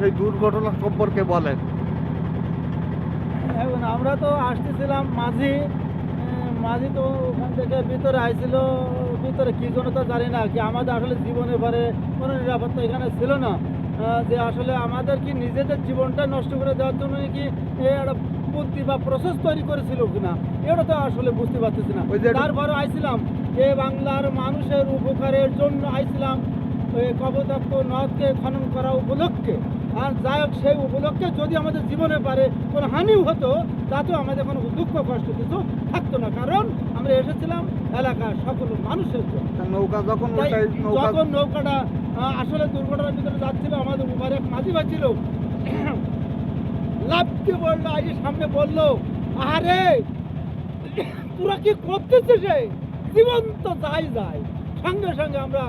সেই দুর্ঘটনা সম্পর্কে বলেন। এখন আমরা তো আসতেছিলাম মাঝি মাঝি তো ওখান থেকে ভিতরে আইছিল ভিতরে কি জন্য তো জানি না কি আমাদের আসলে জীবনে পরে কোনো নিরাপত্তা এখানে ছিল না। যে আসলে আমাদের কি নিজেদের জীবনটা নষ্ট করে দেওয়ার জন্য কি এ একটা বুদ্ধি বা প্রসেস তৈরি করেছিল কিনা এটা তো আসলে বুঝতে পারতেছি না। ওই যে- তারপরে আইছিলাম যে বাংলার মানুষের উপকারের জন্য আইছিলাম ওই কবদত্ত নদকে খনন করা উপলক্ষে। আর যাই হোক সেই উপলক্ষে যদি আমাদের জীবনে পারে কোনো হানিও হতো তাতেও আমাদের কোনো দুঃখ কষ্ট কিছু থাকতো না। কারণ আমরা এসেছিলাম এলাকার সকল মানুষের জন্য। নৌকা যখন যখন নৌকাটা আসলে দুর্ঘটনার ভিতরে যাচ্ছিল আমাদের উপরে এক মাঝি বাঁচিল। লাভকে বলল আগে সামনে বলল আরে তোরা কি করতেছিস জীবন তো যাই যায় সঙ্গে সঙ্গে আমরা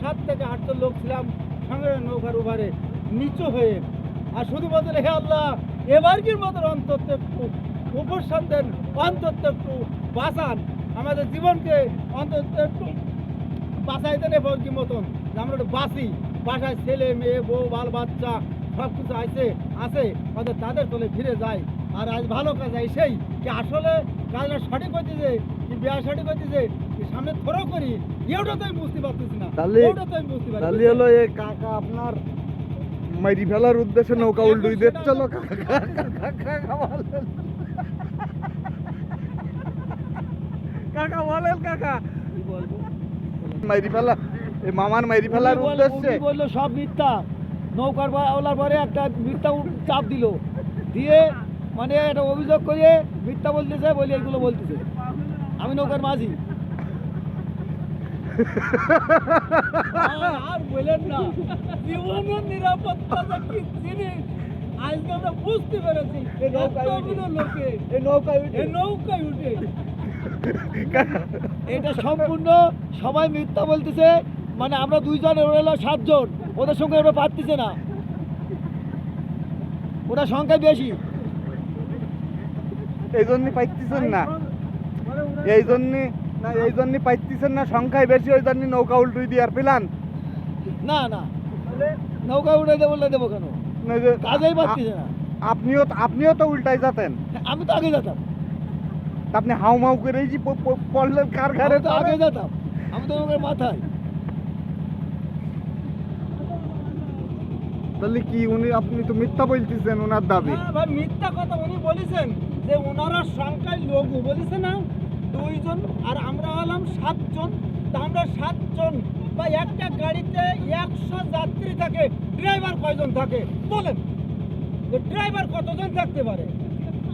সাত থেকে আটটা লোক ছিলাম সঙ্গে সঙ্গে নৌকার উপরে নিচু হয়ে। আর শুধু বলতে হে আল্লাহ এবার কি মতো অন্তত একটু উপশান দেন অন্তত একটু বাঁচান। আমাদের জীবনকে অন্তত একটু বাঁচাই দেন এবার কি মতন আমরা একটু বাঁচি। বাসায় ছেলে মেয়ে বউ বাল বাচ্চা সব কিছু আছে আছে। হয়তো তাদের তলে ফিরে যায়। আর আজ ভালো কাজ এই সেই কি আসলে কাজটা সঠিক হচ্ছে কি বিয়া সঠিক হচ্ছে সামনে থরো করি এওটা তো আমি বুঝতে পারতেছি না। তাহলে- ওটা তো আমি বুঝতে পারছি তাহলে হলো এই কাকা আপনার মাইরি ফেলার উদ্দেশ্যে নৌকা উল্টুই দিচ্ছিল কাকা কাকা বলেন। কাকা মাইরি ফেলা এই মামার মাইরি ফেলার উদ্দেশ্যে। বলল সব মিথ্যা। নৌকার ওলার পরে একটা মিথ্যা চাপ দিল। দিয়ে মানে একটা অভিযোগ করে মিথ্যা বলতেছে বলে এগুলো বলতেছে। আমি নৌকার মাঝি। আর- বলেন না জীবনের নিরাপত্তা কি জিনিস আজকে আমরা বুঝতে পেরেছি এতগুলো লোকে এই নৌকায় এই নৌকায় উঠে। এটা সম্পূর্ণ সবাই মিথ্যা বলতেছে মানে আমরা দুইজন ওরা হলো সাতজন ওদের সঙ্গে ওরা পারতেছে না। ওরা সংখ্যায় বেশি। এই জন্য পাইতেছেন না। এই জন্য না এই জন্য পাইতেছেন না সংখ্যায় বেশি ওই জন্য নৌকা উল্টুই দিয়ে আর না না। নৌকা দেবো দেবো কেন? কাজেই পারতেছে না। আপনিও আপনিও তো উল্টাই যেতেন। আমি তো আগে যেতাম। আপনি হাউ মাউ যে প- পড়লেন কার ঘরে তো আগে যেতাম। আমি তো মাথায়। তাহলে কি উনি আপনি তো মিথ্যা বলতেছেন ওনার দাবি? মিথ্যা কথা উনি বলেছেন যে ওনারা সংখ্যায় লোক বলেছে না? দুইজন আর আমরা হলাম সাতজন। তা আমরা সাতজন বা একটা গাড়িতে একশো যাত্রী থাকে ড্রাইভার কয়জন থাকে? বলেন। ড্রাইভার কতজন থাকতে পারে?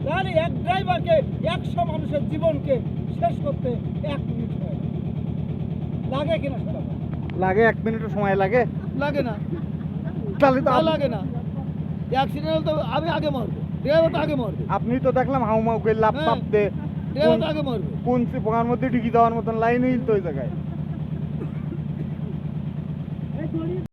তাহলে এক ড্রাইভারকে একশো মানুষের জীবনকে শেষ করতে এক মিনিট হয়। লাগে কিনা সেটা? লাগে এক মিনিটও সময় লাগে। লাগে না। তাহলে তো লাগে না। অ্যাক্সিডেন্ট তো আমি আগে মরবো ড্রাইভার তো আগে মরবে। আপনি তো দেখলাম হাউ মাউ করে লাভ হ্যাঁ। কোন পোকার মধ্যে ঢুকি দেওয়ার মতন লাইন হইল তো ওই জায়গায়।